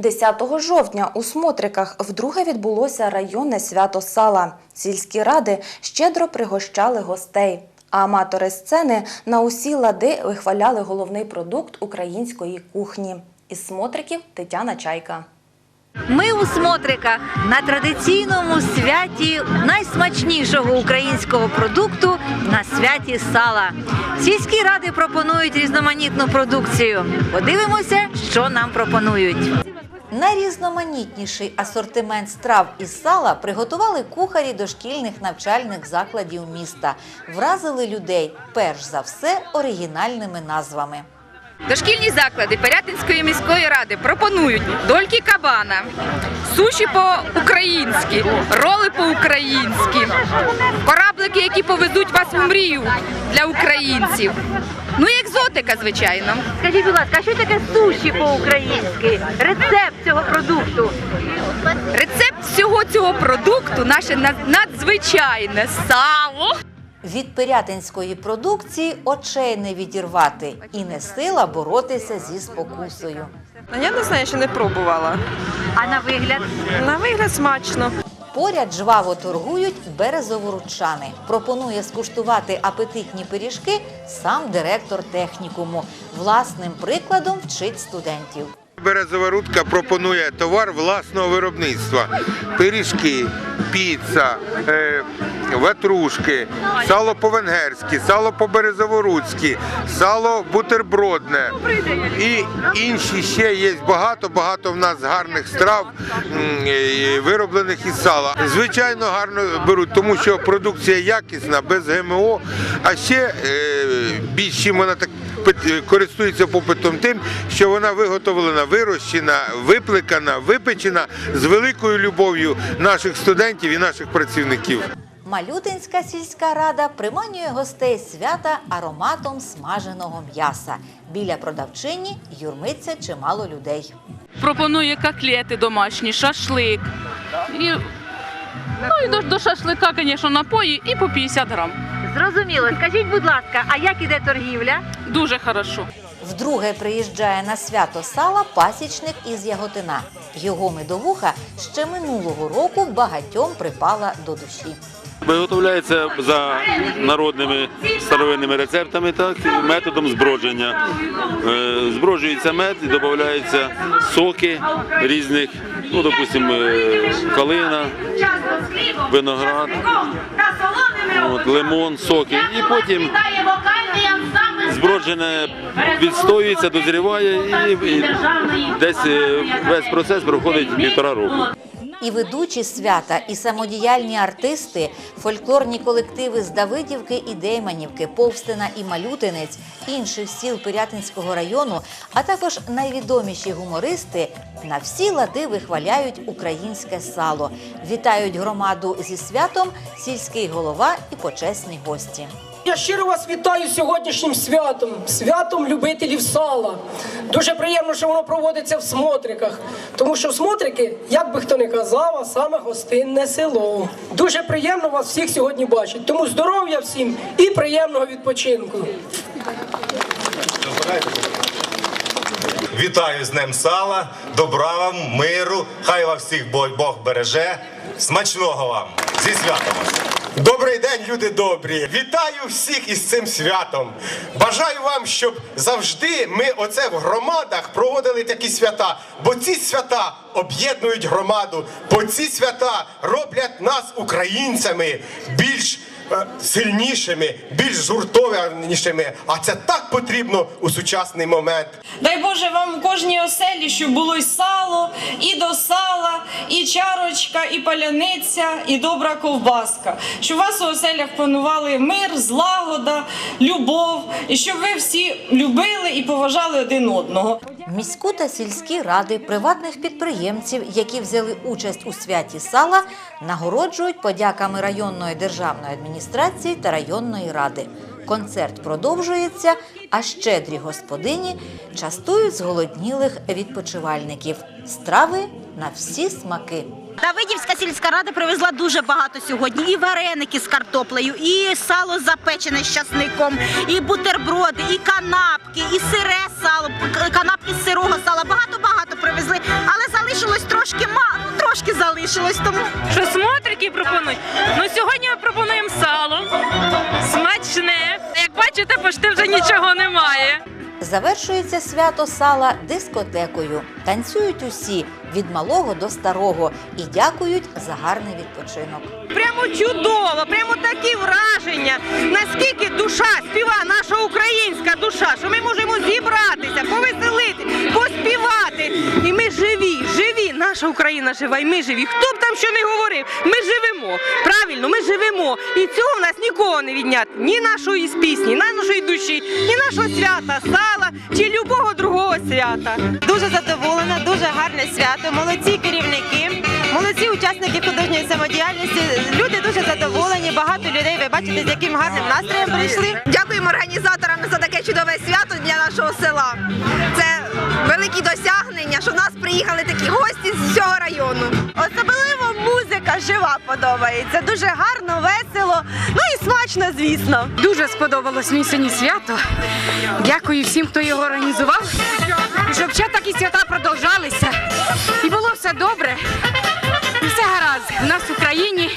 10 жовтня у Смотриках вдруге відбулося районне свято сала. Сільські ради щедро пригощали гостей. А аматори сцени на усі лади вихваляли головний продукт української кухні. Із Смотриків Тетяна Чайка. Ми у Смотриках на традиційному святі найсмачнішого українського продукту на святі сала. Сільські ради пропонують різноманітну продукцію. Подивимося, що нам пропонують. Найрізноманітніший асортимент страв із сала приготували кухарі дошкільних навчальних закладів міста. Вразили людей перш за все оригінальними назвами. Дошкільні заклади Пирятинської міської ради пропонують дольки кабана, суші по-українськи, роли по-українськи, кораблики, які повезуть вас в мрію для українців. Ну і екзотика, звичайно. Скажіть, будь ласка, а що таке суші по-українськи? Рецепт цього продукту. Рецепт всього цього продукту наше над- надзвичайне сало. Від пирятинської продукції очей не відірвати і не сила боротися зі спокусою. Ну, Я не знаю, ще не пробувала. А на вигляд На вигляд смачно. поряд жваво торгують березоворучани. Пропонує скуштувати апетитні пиріжки сам директор технікуму. Власним прикладом вчить студентів. Березова рудка пропонує товар власного виробництва: пиріжки, піца, е, ватрушки, сало по-венгерськи, сало по-березоворуцьки, сало бутербродне і інші ще є багато-багато в нас гарних страв, е, вироблених із сала. Звичайно, гарно беруть, тому що продукція якісна, без ГМО, а ще е, більш чим вона так користується попитом тим, що вона виготовлена, вирощена, виплекана, випечена з великою любов'ю наших студентів і наших працівників. Малютинська сільська рада приманює гостей свята ароматом смаженого м'яса. Біля продавчині юрмиться чимало людей. пропонує котлети домашні, шашлик. І, ну і до, до шашлика, звісно, напої і по 50 грам. Зрозуміло, скажіть, будь ласка, а як іде торгівля? Дуже хорошо. Вдруге приїжджає на свято сала пасічник із Яготина. Його медовуха ще минулого року багатьом припала до душі. Виготовляється за народними старовинними рецептами, так, методом збродження. Е, Зброджується мед і додаються соки різних, ну, допустимо, е, калина, виноград, от, лимон, соки. І потім зброджене відстоюється, дозріває і, десь е, весь процес проходить півтора року. І ведучі свята, і самодіяльні артисти, фольклорні колективи з Давидівки і Дейманівки, Повстина і Малютинець, інших сіл Пирятинського району, а також найвідоміші гумористи на всі лади вихваляють українське сало. Вітають громаду зі святом сільський голова і почесні гості. Я щиро вас вітаю сьогоднішнім святом, святом любителів сала. Дуже приємно, що воно проводиться в Смотриках, тому що Смотрики, як би хто не казав, а саме гостинне село. Дуже приємно вас всіх сьогодні бачити. Тому здоров'я всім і приємного відпочинку. Вітаю з Днем Сала, добра вам, миру, хай вас всіх Бог береже. Смачного вам! Зі святом! Добрий день, люди добрі! Вітаю всіх із цим святом! Бажаю вам, щоб завжди ми оце в громадах проводили такі свята, бо ці свята об'єднують громаду, бо ці свята роблять нас українцями більш е, сильнішими, більш згуртованішими. А це так потрібно у сучасний момент. Дай Боже вам у кожній оселі, щоб було й сало, і до сала, чарочка, і паляниця, і добра ковбаска. Щоб у вас у оселях панували мир, злагода, любов, і щоб ви всі любили і поважали один одного. Міську та сільські ради приватних підприємців, які взяли участь у святі сала, нагороджують подяками районної державної адміністрації та районної ради. Концерт продовжується, а щедрі господині частують зголоднілих відпочивальників. Страви на всі смаки. Давидівська сільська рада привезла дуже багато сьогодні. І вареники з картоплею, і сало запечене з часником, і бутерброди, і канапки, і сире сало, канапки з сирого сала. Багато багато привезли. Але залишилось тому. Що смотрики пропонують? Ну сьогодні Бачите, пошти вже нічого немає. Завершується свято сала дискотекою. Танцюють усі від малого до старого і дякують за гарний відпочинок. Прямо чудово, прямо такі враження. Наскільки душа співа, наша українська душа, що ми можемо зібратися, повеселити, поспівати. І ми. Наша Україна жива, і ми живі. Хто б там що не говорив, ми живемо. Правильно, ми живемо. І цього в нас нікого не відняти. Ні нашої з пісні, ні нашої душі, ні нашого свята, сала чи любого другого свята. Дуже задоволена, дуже гарне свято. Молодці керівники, молодці учасники художньої самодіяльності. Люди дуже задоволені. Багато людей. Ви бачите, з яким гарним настроєм прийшли. Дякуємо організаторам за таке чудове свято для нашого села. Це великі досягнення, жива подобається. Дуже гарно, весело, ну і смачно, звісно. Дуже сподобалось сьогодні свято. Дякую всім, хто його організував. І щоб ще такі свята продовжалися. І було все добре. І все гаразд. У нас в Україні.